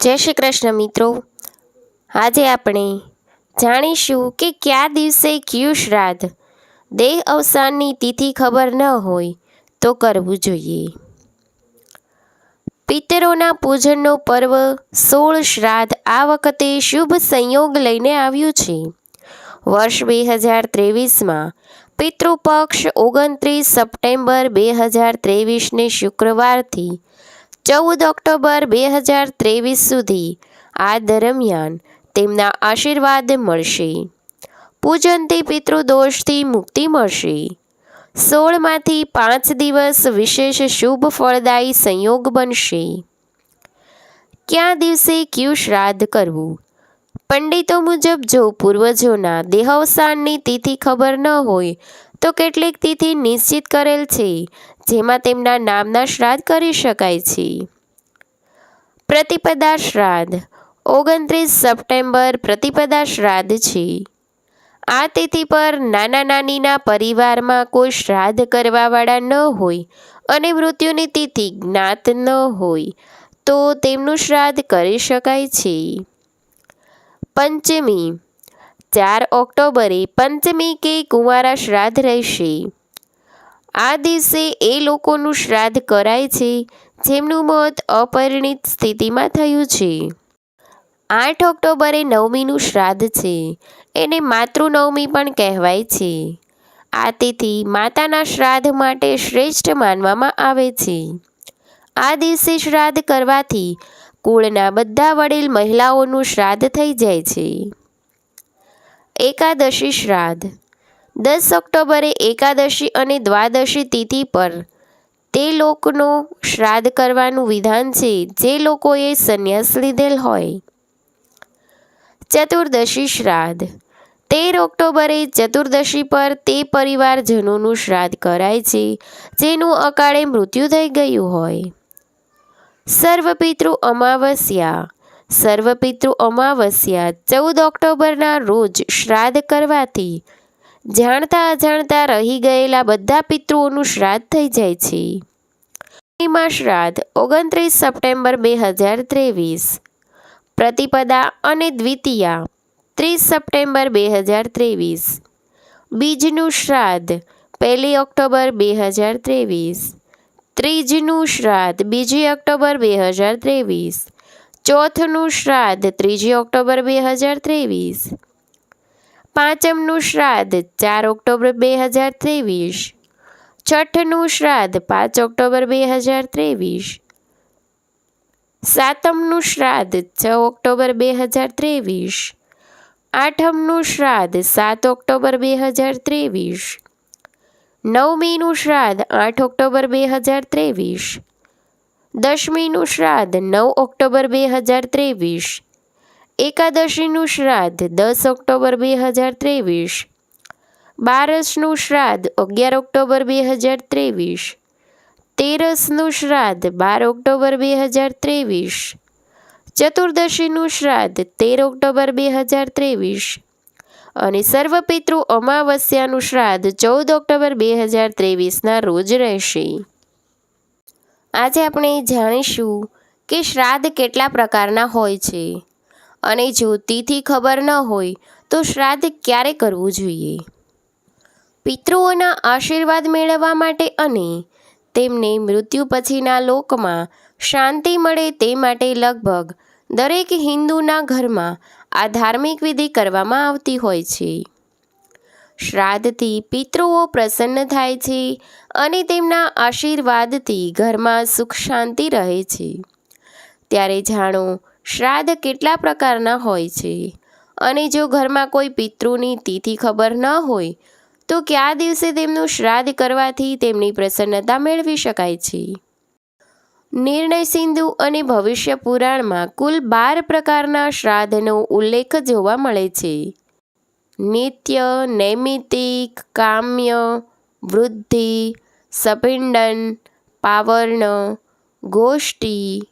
જય શ્રી કૃષ્ણ મિત્રો. આજે આપણે જાણીશું કે કયા દિવસે કયું શ્રાદ્ધ? દેહ અવસાનની તિથિ ખબર ન હોય તો કરવું જોઈએ. પિતરોના પૂજનનો પર્વ સોળ શ્રાદ્ધ આ વખતે શુભ સંયોગ લઈને આવ્યું છે. વર્ષ બે હજાર ત્રેવીસમાં પિતૃપક્ષ ઓગણત્રીસ સપ્ટેમ્બર બે હજાર ત્રેવીસને શુક્રવારથી ચૌદ ઓક્ટોબર બે હજાર ત્રેવીસ સુધી આ દરમિયાન તેમના આશીર્વાદ મળશે. પૂજનથી પિતૃદોષથી મુક્તિ મળશે. સોળમાંથી પાંચ દિવસ વિશેષ શુભ ફળદાયી સંયોગ બનશે. ક્યાં દિવસે કયું શ્રાદ્ધ કરવું? પંડિતો મુજબ જો પૂર્વજોના દેહાવસાનની તિથિ ખબર ન હોય તો કેટલીક તિથિ નિશ્ચિત કરેલ છે, જેમાં તેમના નામના શ્રાદ્ધ કરી શકાય છે. પ્રતિપદા શ્રાદ્ધ. ઓગણત્રીસ સપ્ટેમ્બર પ્રતિપદા શ્રાદ્ધ છે. આ તિથિ પર નાના નાનીના પરિવારમાં કોઈ શ્રાદ્ધ કરવાવાળા ન હોય અને મૃત્યુની તિથિ જ્ઞાત ન હોય તો તેમનું શ્રાદ્ધ કરી શકાય છે. પંચમી. ચાર ઓક્ટોબરે પંચમી કે કુંવારા શ્રાદ્ધ રહેશે. આ દિવસે એ લોકોનું શ્રાદ્ધ કરાય છે, જેમનું મોત અપરિણિત સ્થિતિમાં થયું છે. આઠ ઓક્ટોબરે નવમીનું શ્રાદ્ધ છે, એને માતૃનવમી પણ કહેવાય છે. આ તિથિ માતાના શ્રાદ્ધ માટે શ્રેષ્ઠ માનવામાં આવે છે. આ દિવસે શ્રાદ્ધ કરવાથી કુળના બધા વડીલ મહિલાઓનું શ્રાદ્ધ થઈ જાય છે. એકાદશી શ્રાદ્ધ. દસ ઓક્ટોબરે એકાદશી અને દ્વાદશી તિથિ પર તે લોકનો શ્રાદ્ધ કરવાનું વિધાન છે જે લોકોએ સંન્યાસ લીધેલ હોય. ચતુર્દશી શ્રાદ્ધ. તેર ઓક્ટોબરે ચતુર્દશી પર તે પરિવારજનોનું શ્રાદ્ધ કરાય છે, જેનું અકાળે મૃત્યુ થઈ ગયું હોય. સર્વપિતૃ અમાવસ્યા. સર્વપિતૃ અમાવસ્યા ચૌદ ઓક્ટોબરના રોજ શ્રાદ્ધ કરવાથી જાણતા અજાણતા રહી ગયેલા બધા પિતૃઓનું શ્રાદ્ધ થઈ જાય છે. પૂર્ણિમા શ્રાદ્ધ ઓગણત્રીસ સપ્ટેમ્બર બે હજાર ત્રેવીસ. પ્રતિપદા અને દ્વિતીયા ત્રીસ સપ્ટેમ્બર બે હજાર ત્રેવીસ. બીજનું શ્રાદ્ધ પહેલી ઓક્ટોબર બે હજાર ત્રેવીસ. ત્રીજનું શ્રાદ્ધ બીજી ઓક્ટોબર બે હજાર ત્રેવીસ. ચોથનું શ્રાદ્ધ ત્રીજી ઓક્ટોબર બે હજાર ત્રેવીસ. પાંચમનું શ્રાદ્ધ ચાર ઓક્ટોબર બે હજાર ત્રેવીસ. છઠ્ઠનું શ્રાદ્ધ પાંચ ઓક્ટોબર બે હજાર ત્રેવીસ. સાતમનું શ્રાદ્ધ છ ઓક્ટોબર બે હજાર ત્રેવીસ. આઠમનું શ્રાદ્ધ સાત ઓક્ટોબર બે હજાર ત્રેવીસ. નવમીનું શ્રાદ્ધ આઠ ઓક્ટોબર બે હજાર ત્રેવીસ. દશમીનું શ્રાદ્ધ નવ ઓક્ટોબર બે હજાર ત્રેવીસ. એકાદશીનું શ્રાદ્ધ દસ ઓક્ટોબર બે હજાર ત્રેવીસ. બારસનું શ્રાદ્ધ અગિયાર ઓક્ટોબર બે હજાર ત્રેવીસ. તેરસનું શ્રાદ્ધ બાર ઓક્ટોબર બે હજાર ત્રેવીસ. ચતુર્દશીનું શ્રાદ્ધ તેર ઓક્ટોબર બે હજાર ત્રેવીસ. અને સર્વપિતૃ અમાવસ્યાનું શ્રાદ્ધ ચૌદ ઓક્ટોબર બે હજાર ત્રેવીસના રોજ રહેશે. આજે આપણે જાણીશું કે શ્રાદ્ધ કેટલા પ્રકારના હોય છે. અને જો તિથિ ખબર ન હોય, તો શ્રાદ્ધ ક્યારે કરવું જોઈએ? પિતૃઓના આશીર્વાદ મેળવવા માટે અને તેમને મૃત્યુ પછીના લોકમાં શાંતિ મળે તે માટે લગભગ દરેક હિન્દુના ઘરમાં આ ધાર્મિક વિધિ કરવામાં આવતી હોય છે. શ્રાદ્ધથી પિતૃઓ પ્રસન્ન થાય છે અને તેમના આશીર્વાદથી ઘરમાં સુખ શાંતિ રહે છે. ત્યારે જાણો, શ્રાદ્ધ કેટલા પ્રકારના હોય છે અને જો ઘરમાં કોઈ પિતૃની તિથિ ખબર ન હોય, તો કયા દિવસે તેમનું શ્રાદ્ધ કરવાથી તેમની પ્રસન્નતા મેળવી શકાય છે? નિર્ણય સિંધુ અને ભવિષ્ય પુરાણમાં કુલ બાર પ્રકારના શ્રાદ્ધનો ઉલ્લેખ જોવા મળે છે. નિત્ય નૈમિતિક કામ્ય વૃદ્ધિ સપિંડન પાવર્ણ ગોષ્ઠી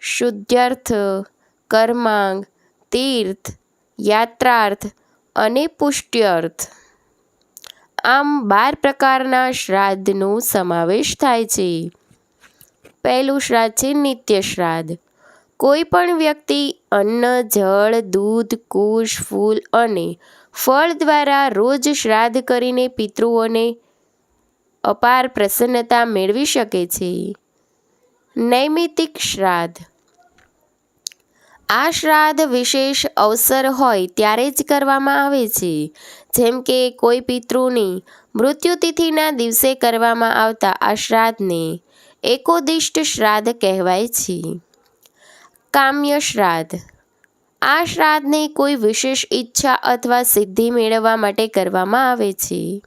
શુદ્ધ્યર્થ કર્માંગ તીર્થ યાત્રાર્થ અને પુષ્ટ્યર્થ આમ બાર પ્રકારના શ્રાદ્ધનો સમાવેશ થાય છે. પહેલું શ્રાદ્ધ છે નિત્ય શ્રાદ્ધ. કોઈ પણ વ્યક્તિ અન્ન, જળ, દૂધ, કુશ, ફૂલ અને ફળ દ્વારા રોજ શ્રાદ્ધ કરીને પિતૃઓને અપાર પ્રસન્નતા મેળવી શકે છે. નૈમિતિક શ્રાદ્ધ. આ શ્રાદ્ધ વિશેષ અવસર હોય ત્યારે જ કરવામાં આવે છે. જેમ કે કોઈ પિતૃની મૃત્યુતિથિના દિવસે કરવામાં આવતા આ શ્રાદ્ધને એકોદિષ્ટ શ્રાદ્ધ કહેવાય છે. કામ્ય શ્રાદ્ધ. આ શ્રાદ્ધને કોઈ વિશેષ ઈચ્છા અથવા સિદ્ધિ મેળવવા માટે કરવામાં આવે છે.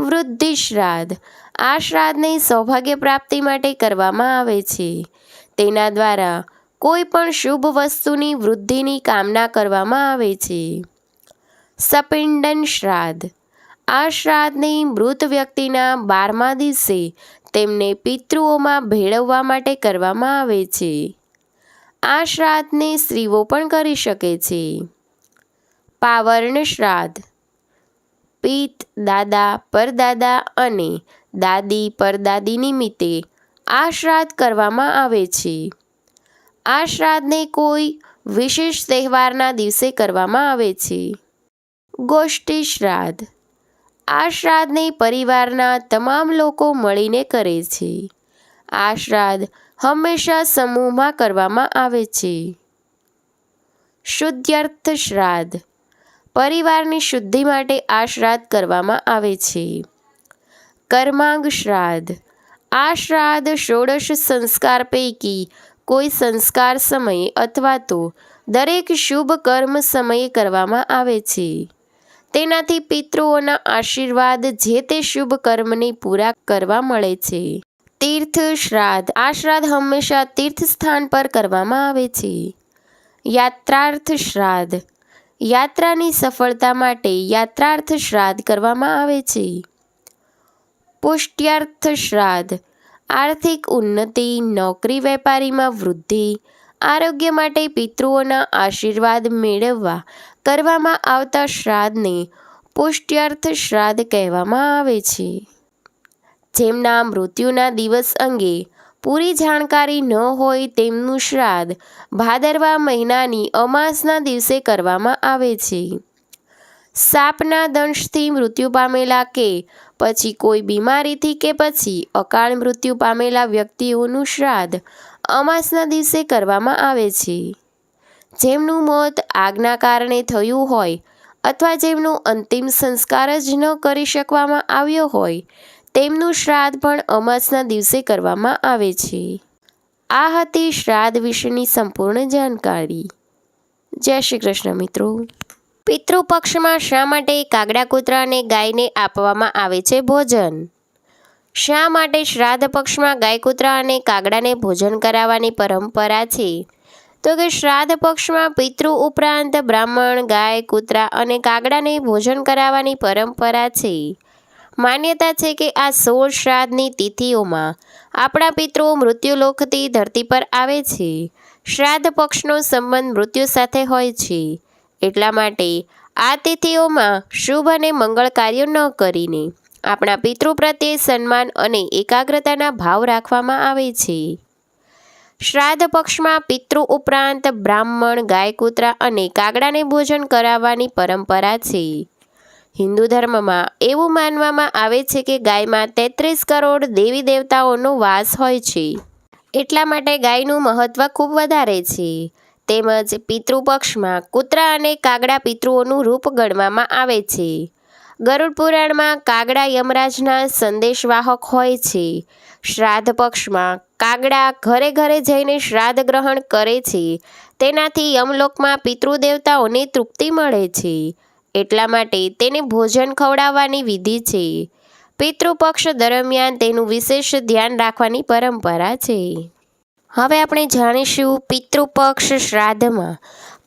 વૃદ્ધિ શ્રાદ્ધ. આ શ્રાદ્ધને સૌભાગ્ય પ્રાપ્તિ માટે કરવામાં આવે છે. તેના દ્વારા કોઈ પણ શુભ વસ્તુની વૃદ્ધિની કામના કરવામાં આવે છે. સપિંડન શ્રાદ્ધ. આ શ્રાદ્ધની મૃત વ્યક્તિના બારમા દિવસે તેમને પિતૃઓમાં ભેળવવા માટે કરવામાં આવે છે. આ શ્રાદ્ધને સ્ત્રીઓ પણ કરી શકે છે. પાવર્ણ શ્રાદ્ધ પિત, દાદા, પરદાદા અને દાદી, પરદાદી નિમિત્તે આ શ્રાદ્ધ કરવામાં આવે છે. આ શ્રાદ્ધને કોઈ વિશેષ તહેવારના દિવસે કરવામાં આવે છે. ગોષ્ઠી શ્રાદ્ધ આ શ્રાદ્ધને પરિવારના તમામ લોકો મળીને કરે છે. આ શ્રાદ્ધ હંમેશા સમૂહમાં કરવામાં આવે છે. શુદ્ધ્યર્થ શ્રાદ્ધ. પરિવારની શુદ્ધિ માટે આ શ્રાદ્ધ કરવામાં આવે છે. કર્માંગ શ્રાદ્ધ. આ શ્રાદ્ધ ષોડશ સંસ્કાર પૈકી કોઈ સંસ્કાર સમયે અથવા તો દરેક શુભ કર્મ સમયે કરવામાં આવે છે. તેનાથી પિતૃઓના આશીર્વાદ જે તે શુભ કર્મને પૂરા કરવા મળે છે. તીર્થ શ્રાદ્ધ. આ શ્રાદ્ધ હંમેશા તીર્થ સ્થાન પર કરવામાં આવે છે. યાત્રાર્થ શ્રાદ્ધ. યાત્રાની સફળતા માટે યાત્રાર્થ શ્રાદ્ધ કરવામાં આવે છે. પુષ્ટ્યાર્થ શ્રાદ્ધ. આર્થિક ઉન્નતિ, નોકરી, વેપારીમાં વૃદ્ધિ, આરોગ્ય માટે પિતૃઓના આશીર્વાદ મેળવવા કરવામાં આવતા શ્રાદ્ધને પુષ્ટ્યર્થ શ્રાદ્ધ કહેવામાં આવે છે. જેમના મૃત્યુના દિવસ અંગે પૂરી જાણકારી ન હોય તેમનું શ્રાદ્ધ ભાદરવા મહિનાની અમાસના દિવસે કરવામાં આવે છે. સાપના દંશથી મૃત્યુ પામેલા કે પછી કોઈ બીમારીથી કે પછી અકાળ મૃત્યુ પામેલા વ્યક્તિઓનું શ્રાદ્ધ અમાસના દિવસે કરવામાં આવે છે. જેમનું મોત આગના કારણે થયું હોય અથવા જેમનું અંતિમ સંસ્કાર જ ન કરી શકવામાં આવ્યો હોય, તેમનું શ્રાદ્ધ પણ અમાસના દિવસે કરવામાં આવે છે. આ હતી શ્રાદ્ધ વિશેની સંપૂર્ણ જાણકારી. જય શ્રી કૃષ્ણ મિત્રો. પિતૃપક્ષમાં શા માટે કાગડા, કૂતરા અને ગાયને આપવામાં આવે છે ભોજન? શા માટે શ્રાદ્ધ પક્ષમાં ગાય, કૂતરા અને કાગડાને ભોજન કરાવવાની પરંપરા છે? તો કે શ્રાદ્ધ પક્ષમાં પિતૃ ઉપરાંત બ્રાહ્મણ, ગાય, કૂતરા અને કાગડાને ભોજન કરાવવાની પરંપરા છે. માન્યતા છે કે આ સોળ શ્રાદ્ધની તિથિઓમાં આપણા પિતૃઓ મૃત્યુલોકથી ધરતી પર આવે છે. શ્રાદ્ધ પક્ષનો સંબંધ મૃત્યુ સાથે હોય છે. એટલા માટે આ તિથિઓમાં શુભ અને મંગળ કાર્યો ન કરીને આપણા પિતૃ પ્રત્યે સન્માન અને એકાગ્રતાના ભાવ રાખવામાં આવે છે. શ્રાદ્ધ પક્ષમાં પિતૃ ઉપરાંત બ્રાહ્મણ ગાય કૂતરા અને કાગડાને ભોજન કરાવવાની પરંપરા છે. હિન્દુ ધર્મમાં એવું માનવામાં આવે છે કે ગાયમાં તેત્રીસ કરોડ દેવી દેવતાઓનો વાસ હોય છે. એટલા માટે ગાયનું મહત્ત્વ ખૂબ વધારે છે. તેમજ પિતૃપક્ષમાં કૂતરા અને કાગડા પિતૃઓનું રૂપ ગણવામાં આવે છે. ગરુડ પુરાણમાં કાગડા યમરાજના સંદેશવાહક હોય છે. શ્રાદ્ધ પક્ષમાં કાગડા ઘરે ઘરે જઈને શ્રાદ્ધ ગ્રહણ કરે છે. તેનાથી યમલોકમાં પિતૃદેવતાઓને તૃપ્તિ મળે છે. એટલા માટે તેને ભોજન ખવડાવવાની વિધિ છે. પિતૃપક્ષ દરમિયાન તેનું વિશેષ ધ્યાન રાખવાની પરંપરા છે. હવે આપણે જાણીશું પિતૃપક્ષ શ્રાદ્ધમાં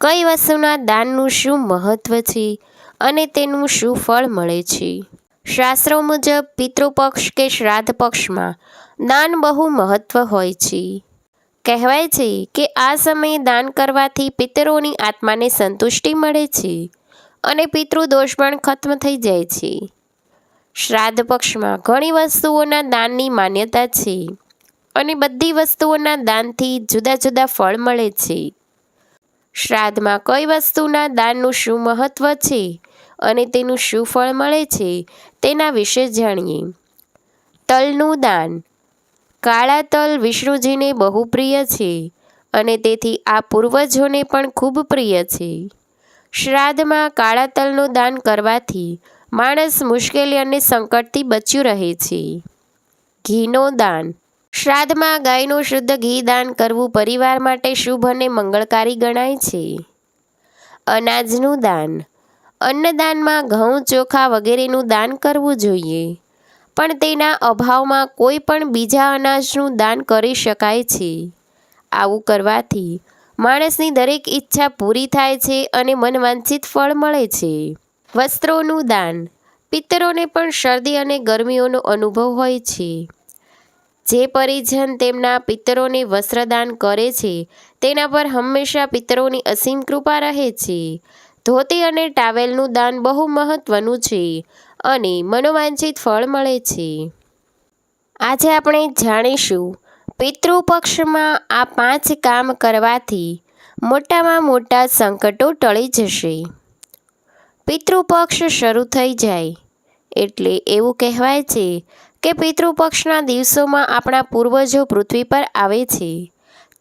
કઈ વસ્તુના દાનનું શું મહત્વ છે? અને તેનું શું ફળ મળે છે? શાસ્ત્રો મુજબ, પિતૃપક્ષ કે શ્રાદ્ધ પક્ષમાં દાન બહુ મહત્વ હોય છે. કહેવાય છે કે આ સમયે દાન કરવાથી પિતરોની આત્માને સંતુષ્ટિ મળે છે અને પિતૃદોષ પણ ખત્મ થઈ જાય છે. શ્રાદ્ધ પક્ષમાં ઘણી વસ્તુઓના દાનની માન્યતા છે અને બધી વસ્તુઓના દાનથી જુદા જુદા ફળ મળે છે. શ્રાદ્ધમાં કઈ વસ્તુના દાનનું શું મહત્ત્વ છે અને તેનું શું ફળ મળે છે તેના વિશે જાણીએ. તલનું દાન. કાળા તલ વિષ્ણુજીને બહુ પ્રિય છે અને તેથી આ પૂર્વજોને પણ ખૂબ પ્રિય છે. શ્રાદ્ધમાં કાળા તલનું દાન કરવાથી માણસ મુશ્કેલી અને સંકટથી બચ્યું રહે છે. ઘીનો દાન. શ્રાદ્ધમાં ગાયનું શુદ્ધ ઘી દાન કરવું પરિવાર માટે શુભ અને મંગળકારી ગણાય છે. અનાજનું દાન. અન્નદાનમાં ઘઉં, ચોખા વગેરેનું દાન કરવું જોઈએ. પણ તેના અભાવમાં કોઈ પણ બીજા અનાજનું દાન કરી શકાય છે. આવું કરવાથી માણસની દરેક ઈચ્છા પૂરી થાય છે અને મનવાંછિત ફળ મળે છે. વસ્ત્રોનું દાન. પિત્તરોને પણ શરદી અને ગરમીઓનો અનુભવ હોય છે. જે પરિજન તેમના પિતરોને વસ્ત્રદાન કરે છે, તેના પર હંમેશા પિતરોની અસીમ કૃપા રહે છે. ધોતી અને ટાવેલનું દાન બહુ મહત્વનું છે અને મનોવાંછિત ફળ મળે છે. આજે આપણે જાણીશું, પિતૃપક્ષમાં આ પાંચ કામ કરવાથી મોટામાં મોટા સંકટો ટળી જશે. પિતૃપક્ષ શરૂ થઈ જાય, એટલે એવું કહેવાય છે કે પિતૃપક્ષના દિવસોમાં આપણા પૂર્વજો પૃથ્વી પર આવે છે.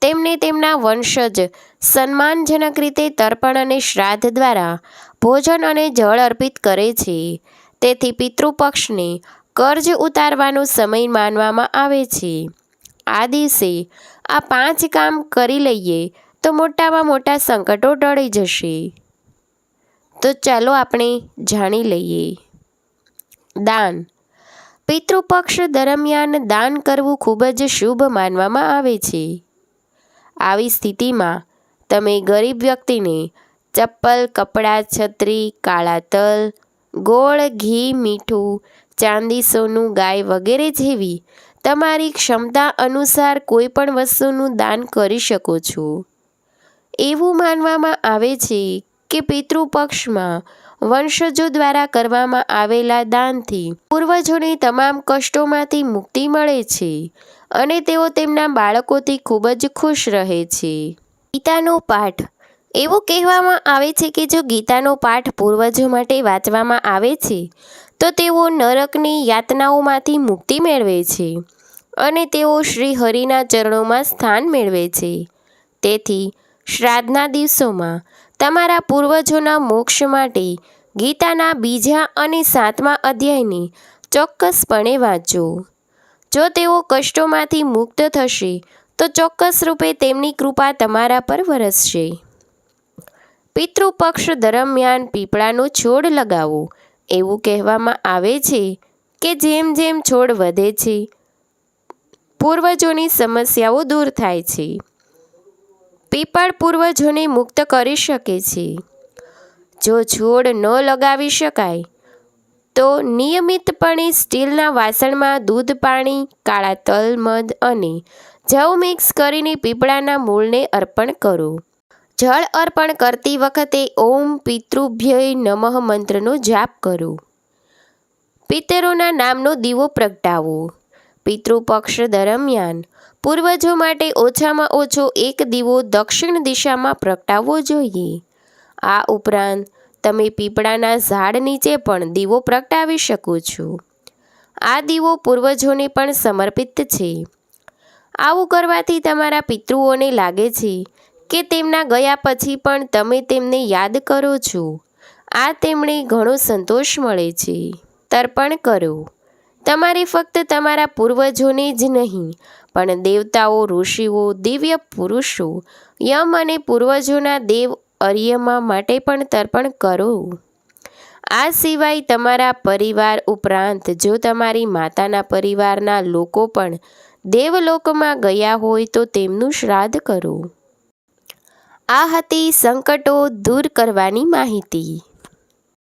તેમને તેમના વંશજ સન્માનજનક રીતે તર્પણ અને શ્રાદ્ધ દ્વારા ભોજન અને જળ અર્પિત કરે છે. તેથી પિતૃપક્ષને કર્જ ઉતારવાનો સમય માનવામાં આવે છે. આ દિવસે આ પાંચ કામ કરી લઈએ તો મોટામાં મોટા સંકટો ટળી જશે. તો ચાલો આપણે જાણી લઈએ. દાન પિતૃપક્ષ દરમિયાન દાન કરવું ખૂબ જ શુભ માનવામાં આવે છે. આવી સ્થિતિમાં તમે ગરીબ વ્યક્તિને ચપ્પલ, કપડાં, છત્રી, કાળા તલ, ગોળ, ઘી, મીઠું, ચાંદી, સોનું, ગાય વગેરે જેવી તમારી ક્ષમતા અનુસાર કોઈ પણ વસ્તુનું દાન કરી શકો છો. એવું માનવામાં આવે છે કે પિતૃપક્ષમાં વંશજો દ્વારા કરવામાં આવેલા દાનથી પૂર્વજોની તમામ કષ્ટોમાંથી મુક્તિ મળે છે અને તેઓ તેમના બાળકોથી ખૂબ જ ખુશ રહે છે. ગીતાનો પાઠ. એવું કહેવામાં આવે છે કે જો ગીતાનો પાઠ પૂર્વજો માટે વાંચવામાં આવે છે, તો તેઓ નરકની યાતનાઓમાંથી મુક્તિ મેળવે છે અને તેઓ શ્રી હરિના ચરણોમાં સ્થાન મેળવે છે. તેથી શ્રાદ્ધના દિવસોમાં તમારા પૂર્વજોના મોક્ષ માટે ગીતાના બીજા અને સાતમા અધ્યાયને ચોક્કસપણે વાંચો. જો તેઓ કષ્ટોમાંથી મુક્ત થશે, તો ચોક્કસ રૂપે તેમની કૃપા તમારા પર વરસશે. પિતૃપક્ષ દરમિયાન પીપળાનો છોડ લગાવો. એવું કહેવામાં આવે છે કે જેમ જેમ છોડ વધે છે, પૂર્વજોની સમસ્યાઓ દૂર થાય છે. પીપળ પૂર્વજોને મુક્ત કરી શકે છે. જો છોડ ન લગાવી શકાય, તો નિયમિતપણે સ્ટીલના વાસણમાં દૂધ પાણી, કાળા તલ, મધ અને જવ મિક્સ કરીને પીપળાના મૂળને અર્પણ કરો. જળ અર્પણ કરતી વખતે ઓમ પિતૃભ્યય નમઃ મંત્રનો જાપ કરો. પિતરોના નામનો દીવો પ્રગટાવો. પિતૃપક્ષ દરમિયાન. પૂર્વજો માટે ઓછામાં ઓછો એક દીવો દક્ષિણ દિશામાં પ્રગટાવવો જોઈએ. આ ઉપરાંત, તમે પીપળાના ઝાડ નીચે પણ દીવો પ્રગટાવી શકો છો. આ દીવો પૂર્વજોને પણ સમર્પિત છે. આવું કરવાથી તમારા પિતૃઓને લાગે છે કે તેમના ગયા પછી પણ તમે તેમને યાદ કરો છો. આ તેમણે ઘણો સંતોષ મળે છે. તર્પણ કરો. તમારે ફક્ત તમારા પૂર્વજોને જ નહીં, પણ દેવતાઓ, ઋષિઓ, દિવ્ય પુરુષો, યમ અને પૂર્વજોના દેવ અર્યમા માટે પણ તર્પણ કરો. આ સિવાય તમારા પરિવાર ઉપરાંત જો તમારી માતાના પરિવારના લોકો પણ દેવલોકમાં ગયા હોય તો તેમનું શ્રાદ્ધ કરો. આ હતી સંકટો દૂર કરવાની માહિતી.